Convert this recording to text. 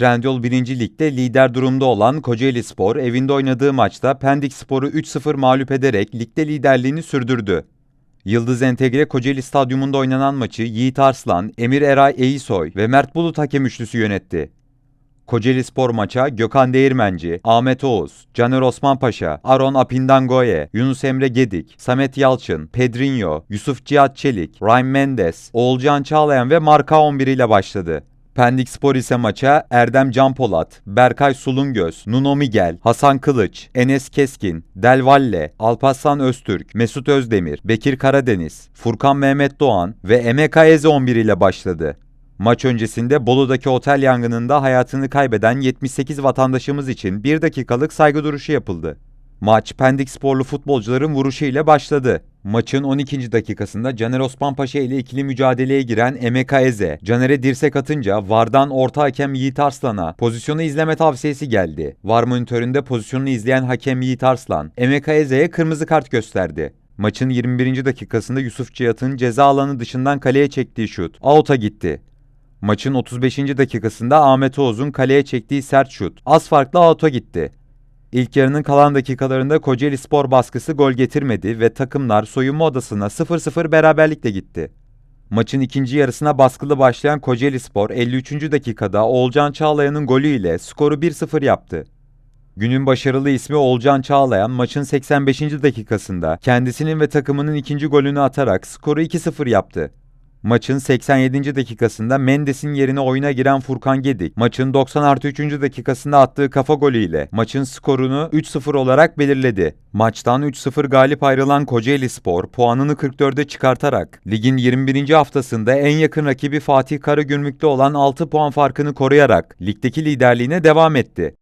Trendyol 1. Lig'de lider durumda olan Kocaeli Spor evinde oynadığı maçta Pendik Spor'u 3-0 mağlup ederek ligde liderliğini sürdürdü. Yıldız Entegre Kocaeli Stadyumunda oynanan maçı Yiğit Arslan, Emir Eray Eyisoy ve Mert Bulut hakem üçlüsü yönetti. Kocaeli Spor maça Gökhan Değirmenci, Ahmet Oğuz, Caner Osmanpaşa, Aron Apindangoye, Yunus Emre Gedik, Samet Yalçın, Pedrinho, Yusuf Cihat Çelik, Ryan Mendes, Oğulcan Çağlayan ve Marka 11 ile başladı. Pendik Spor ise maça Erdem Canpolat, Berkay Sulungöz, Nuno Miguel, Hasan Kılıç, Enes Keskin, Del Valle, Alparslan Öztürk, Mesut Özdemir, Bekir Karadeniz, Furkan Mehmet Doğan ve Emeka Eze 11 ile başladı. Maç öncesinde Bolu'daki otel yangınında hayatını kaybeden 78 vatandaşımız için 1 dakikalık saygı duruşu yapıldı. Maç Pendik sporlu futbolcuların vuruşu ile başladı. Maçın 12. dakikasında Caner Osmanpaşa ile ikili mücadeleye giren Emeka Eze, Caner'e dirsek atınca Vardan orta hakem Yiğit Arslan'a pozisyonu izleme tavsiyesi geldi. Var monitöründe pozisyonu izleyen hakem Yiğit Arslan, Emeka Eze'ye kırmızı kart gösterdi. Maçın 21. dakikasında Yusuf Cihat'ın ceza alanı dışından kaleye çektiği şut out'a gitti. Maçın 35. dakikasında Ahmet Oğuz'un kaleye çektiği sert şut az farklı out'a gitti. İlk yarının kalan dakikalarında Kocaeli Spor baskısı gol getirmedi ve takımlar soyunma odasına 0-0 beraberlikle gitti. Maçın ikinci yarısına baskılı başlayan Kocaeli Spor 53. dakikada Oğulcan Çağlayan'ın golü ile skoru 1-0 yaptı. Günün başarılı ismi Oğulcan Çağlayan maçın 85. dakikasında kendisinin ve takımının ikinci golünü atarak skoru 2-0 yaptı. Maçın 87. dakikasında Mendes'in yerine oyuna giren Furkan Gedik, maçın 90 artı 3. dakikasında attığı kafa golüyle maçın skorunu 3-0 olarak belirledi. Maçtan 3-0 galip ayrılan Kocaeli Spor puanını 44'e çıkartarak ligin 21. haftasında en yakın rakibi Fatih Karagümrük'te olan 6 puan farkını koruyarak ligdeki liderliğine devam etti.